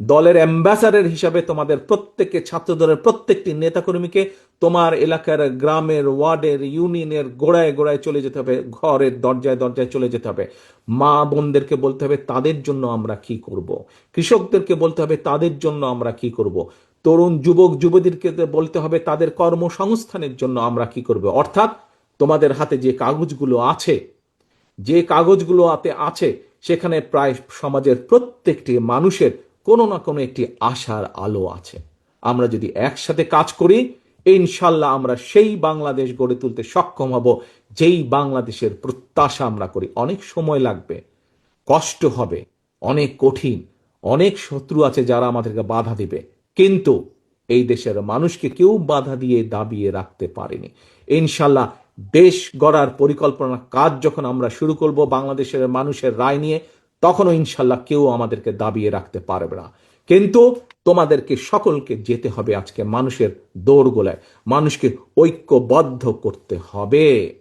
দলের অ্যাম্বাসাডার হিসাবে তোমাদের প্রত্যেককে ছাত্র দলের প্রত্যেকটি নেতাকর্মীকে তোমার এলাকার গ্রামের ওয়ার্ডের, ইউনিয়নের গোড়ায় গোড়ায় চলে যেতে হবে, ঘরের দরজায় দরজায় চলে যেতে হবে। মা বোনদেরকে বলতে হবে, তাদের জন্য আমরা কি করব? কৃষকদেরকে বলতে হবে, তাদের জন্য আমরা কি করব? তরুণ যুবক, যুবতীদেরকে বলতে হবে, তাদের কর্মসংস্থানের জন্য আমরা কি করব? অর্থাৎ তোমাদের হাতে যে কাগজগুলো আছে, যে কাগজগুলো হাতে আছে, সেখানে প্রায় সমাজের প্রত্যেকটি মানুষের কোনো না কোনো একটি আশার আলো আছে। আমরা যদি একসাথে কাজ করি, ইনশাল্লাহ আমরা সেই বাংলাদেশ গড়ে তুলতে সক্ষম হব, যেই বাংলাদেশের প্রত্যাশা আমরা করি। অনেক সময় লাগবে, কষ্ট হবে, অনেক কঠিন, অনেক শত্রু আছে যারা আমাদেরকে বাধা দিবে। কিন্তু এই দেশের মানুষকে কেউ বাধা দিয়ে দাবিয়ে রাখতে পারেনি। ইনশাল্লাহ দেশ গড়ার পরিকল্পনা কাজ যখন আমরা শুরু করব, বাংলাদেশের মানুষের রায় নিয়ে তখনও ইনশাল্লাহ কেউ আমাদেরকে দাবিয়ে রাখতে পারবে না। কিন্তু তোমাদেরকে সকলকে যেতে হবে আজকে মানুষের দৌড় গোলায় মানুষকে ঐক্যবদ্ধ করতে হবে।